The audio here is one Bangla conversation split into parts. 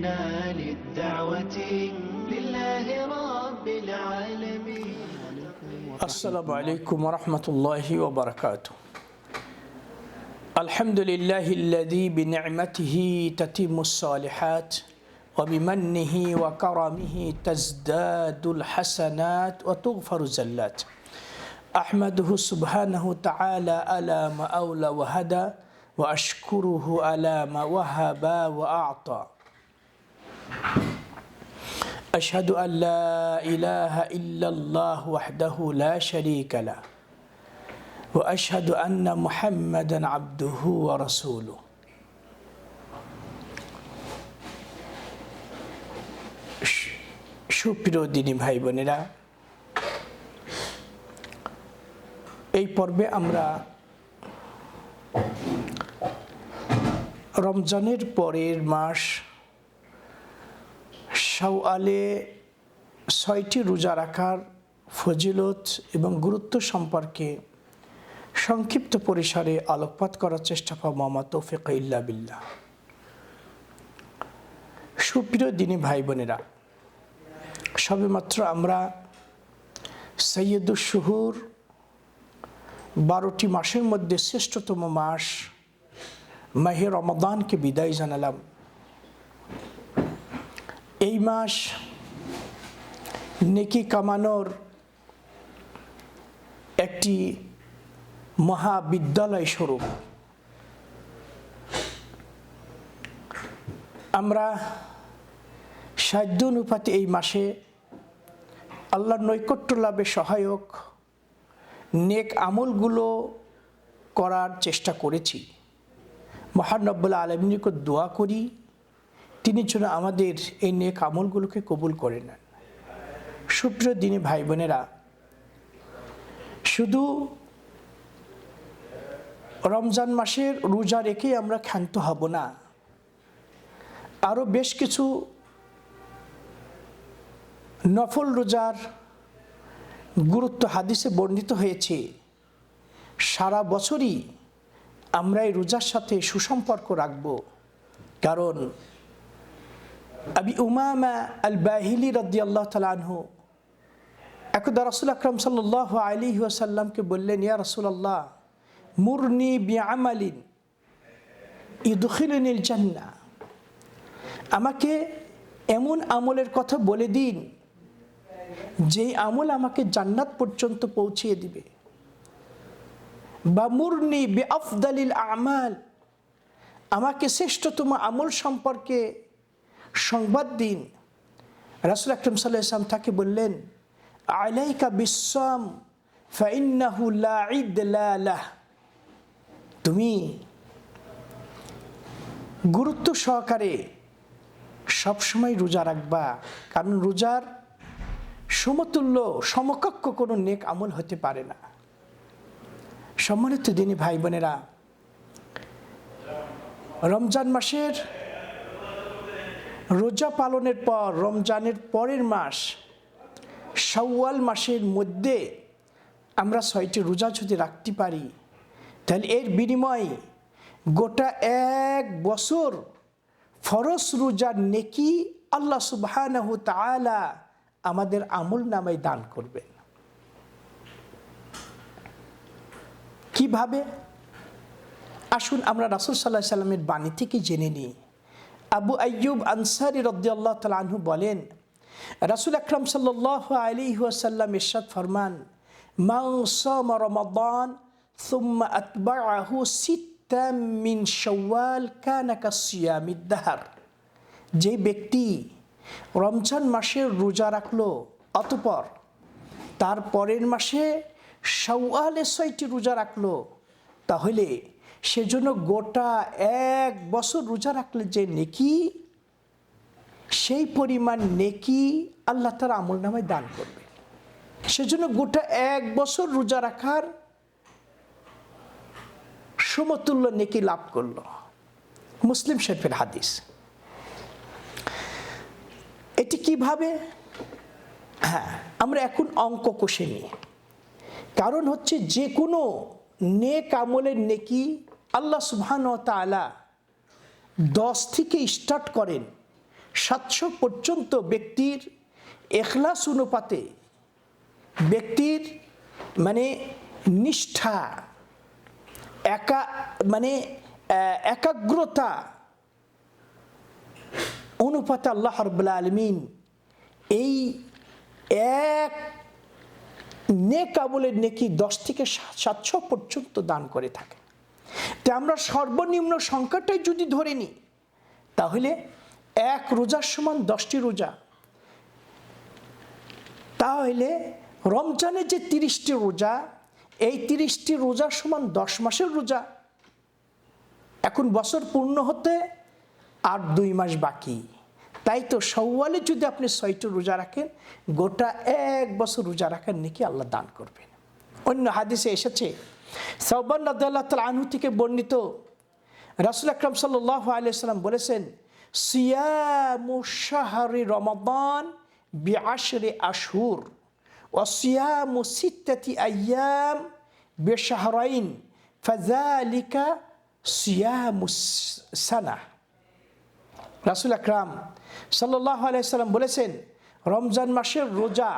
قمنا للدعوة لله رب العالمين. السلام عليكم ورحمة الله وبركاته. الحمد لله الذي بنعمته تتم الصالحات وبمنه وكرمه تزداد الحسنات وتغفر الزلات. أحمده سبحانه تعالى على ما أولى وهدى وأشكره على ما وهب وأعطى. أشهد أن لا إله إلا الله وحده لا شريك له وأشهد أن محمدا عبده ورسوله সুপ্রিয় দিনী ভাই বোনেরা এই পর্বে আমরা রমজানের পরের মাস শাওয়ালে ছয়টি রোজা রাখার ফজিলত এবং গুরুত্ব সম্পর্কে সংক্ষিপ্ত পরিসরে আলোকপাত করার চেষ্টা পাব মামা তৌফিক ইল্লা বিল্লাহ। সুপ্রিয় দিনী ভাই বোনেরা, সবেমাত্র আমরা সৈয়দুল শুহুর বারোটি মাসের মধ্যে শ্রেষ্ঠতম মাস মাহে রমাদানকে বিদায় জানালাম। এই মাস নেকি কামানোর একটি মহাবিদ্যালয় স্বরূপ। আমরা সাধ্য অনুপাতে এই মাসে আল্লাহর নৈকট্য লাভে সহায়ক নেক আমলগুলো করার চেষ্টা করেছি। মহানব্বুল আলমিনীকে দোয়া করি। তিনি যেন আমাদের এই নেক আমলগুলোকে কবুল করে নেন। সুপ্রিয় দিনে ভাই বোনেরা শুধু রমজান মাসের রোজা রেখে আমরা ক্ষান্ত হব না, আরও বেশ কিছু নফল রোজার গুরুত্ব হাদিসে বর্ণিত হয়েছে। সারা বছরই আমরা এই রোজার সাথে সুসম্পর্ক রাখব, কারণ আবি উমামা আল বাহিলি রদ্দি আল্লাহ তালানহু একদা রসুল আকরম সাল্লাহ আলী ওয়াসাল্লামকে বললেন, ইয়া রসুল্লাহ মুরনি বিআমালিন ইদুখিলিনিল জান্না আমাকে এমন আমলের কথা বলে দিন, যেই আমল আমাকে জান্নাত পর্যন্ত পৌঁছিয়ে দিবে। বা মুরনি বে আফদালিল আমাল, আমাকে শ্রেষ্ঠতম আমল সম্পর্কে সংবাদ দিন। রাসুল আকরম সাল্লাহ ইসলাম তাকে বললেন, আলাইকা বিশ্বম তুমি গুরুত্ব সহকারে সবসময় রোজা রাখবা, কারণ রোজার সমতুল্য, সমকক্ষ কোনো নেক আমল হতে পারে না। সম্মানিত দিনী ভাই বোনেরা রমজান মাসের রোজা পালনের পর, রমজানের পরের মাস, শাওয়াল মাসের মধ্যে আমরা ছয়টি রোজা যদি রাখতে পারি, তাহলে এর বিনিময়ে গোটা এক বছর ফরস রোজার নেকি আল্লাহ তালা আমাদের আমল নামায় দান করবেন। কীভাবে? আসুন আমরা রাসুল সাল্লাহ সাল্লামের বাণী থেকে জেনে নিই। আবু আয়ুব আনসারি রদ্দাল্লাহ তালু বলেন রাসুল আকরম সাল্লাহ আলী ওয়াসাল্লাম ইরশাদ ফরমান মাংসম রমাদান ثم أتبعه ستا من شوال كان كصيام الدهر যে ব্যক্তি রমজান মাসের রোজা রাখলো অতপর তার পরের মাসে শাওয়ালে ছয়টি রোজা রাখলো তাহলে সেজন্য গোটা এক বছর রোজা রাখলে যে নেকি, সেই পরিমাণ নেকি আল্লাহ তার আমল নামায় দান করবে। সেজন্য গোটা এক বছর রোজা রাখার সমতুল্য নেকি লাভ করল মুসলিম শরীফের হাদিস। এটি কীভাবে? হ্যাঁ আমরা এখন অঙ্ক কষে নিই। কারণ হচ্ছে যে কোনো নেক আমলের নেকি আল্লাহ সুবহান তালা দশ থেকে স্টার্ট করেন সাতশো পর্যন্ত ব্যক্তির এখলাস অনুপাতে ব্যক্তির মানে নিষ্ঠা, একা মানে একাগ্রতা অনুপাতে আল্লাহ রব্লা আলমিন এই এক নেক আমলের নেকি দশ থেকে সাতশো পর্যন্ত দান করে থাকে। তো আমরা সর্বনিম্ন সংখ্যাটাই যদি ধরে নিই, তাহলে এক রোজার সমান দশটি রোজা। তাহলে রমজানের যে তিরিশটি রোজা, এই তিরিশটি রোজার সমান দশ মাসের রোজা। এখন বছর পূর্ণ হতে আর দুই মাস বাকি। তাই তো সওয়ালে যদি আপনি ছয়টি রোজা রাখেন, গোটা এক বছর রোজা রাখার নাকি আল্লাহ দান করবেন। অন্য হাদিসে এসেছে সৌবান রাদ্দাল্লাহ তাল আনহু থেকে বর্ণিত রাসুল আকরম সাল্লাহ আলিয়াল্লাম বলেছেন, সিয়ামু শাহরি রমাবান বিআশরে আশুর ও সিয়ামু সিত্তাতি আয়াম বেশাহরাইন ফাজালিকা সিয়ামু সানা। রাসুল আকরাম সাল্লাহ আলাইসাল্লাম বলেছেন, রমজান মাসের রোজা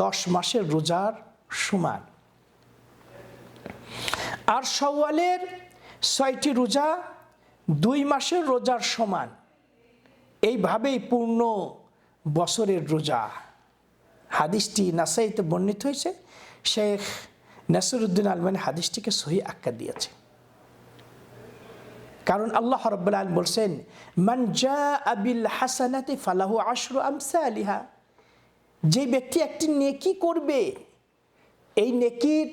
দশ মাসের রোজার সমান। আর সওয়ালের ছয়টি রোজা দুই মাসের রোজার সমান। এইভাবেই পূর্ণ বছরের রোজা। হাদিসটি নাসাইতে বর্ণিত হয়েছে। শেখ নাসিরুদ্দিন আলমানি হাদিসটিকে সহি আক্কা দিয়েছে। কারণ আল্লাহ রব্বুল আলম বলছেন, মান জা আবিল হাসানাতে ফালাহু আশরু আমসা আলিহা যে ব্যক্তি একটি নেকি করবে, এই নেকির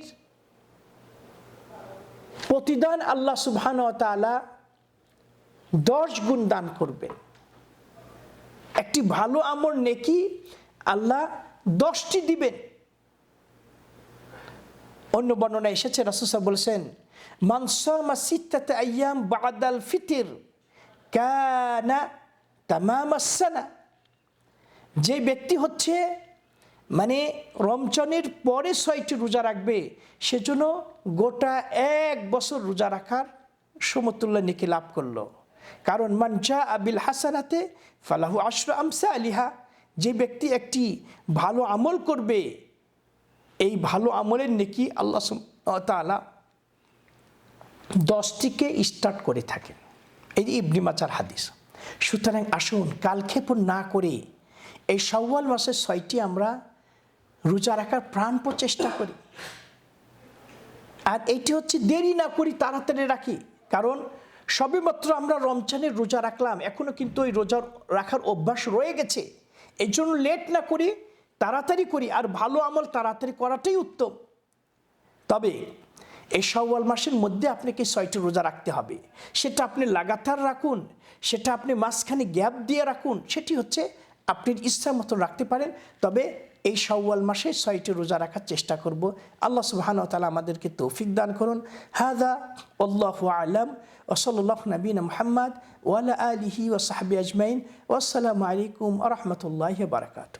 প্রতিদান আল্লাহ সুবহান তালা দশ গুণ দান করবেন। একটি ভালো আমর নেকি আল্লাহ দশটি দিবেন। অন্য বর্ণনা এসেছে রাসুসা বলছেন মানসমা সিত্তাতে আয়াম বাদাল ফিতির কানা তামামাসানা যে ব্যক্তি হচ্ছে মানে রমজানের পরে ছয়টি রোজা রাখবে, সেজন্য গোটা এক বছর রোজা রাখার সমতুল্য নিকে লাভ করল। কারণ মানজা আবিল হাসানাতে ফালাহু আশর আমসা আলিহা যে ব্যক্তি একটি ভালো আমল করবে, এই ভালো আমলের নেকি আল্লাহ তালা দশটিকে স্টার্ট করে থাকেন। এই যে ইবনি মাচার হাদিস। সুতরাং আসুন, কালক্ষেপণ না করে এই সওয়াল মাসের ছয়টি আমরা রোজা রাখার প্রাণ প্রচেষ্টা করি। আর এইটি হচ্ছে দেরি না করি, তাড়াতাড়ি রাখি। কারণ সবেমাত্র আমরা রমজানের রোজা রাখলাম এখনও কিন্তু ওই রোজা রাখার অভ্যাস রয়ে গেছে। এই জন্য লেট না করি, তাড়াতাড়ি করি, আর ভালো আমল তাড়াতাড়ি করাটাই উত্তম। তবে এই সওয়াল মাসের মধ্যে আপনাকে ছয়টি রোজা রাখতে হবে। সেটা আপনি লাগাতার রাখুন, সেটা আপনি মাঝখানে গ্যাপ দিয়ে রাখুন, সেটি হচ্ছে আপনি ইচ্ছা মতন রাখতে পারেন। তবে এই সওয়াল মাসে ছয়টি রোজা রাখার চেষ্টা করব। আল্লাহ সুবাহান তালা আমাদেরকে তৌফিক দান করুন। হাদা আল্লাহ আলম। ওসল্লাহ নবীন মোহাম্মদ ওয়ালা আলিহি ওসাহাবি আজমাইন। ওসালামু আলাইকুম রহমতুল্লাহ বারকাত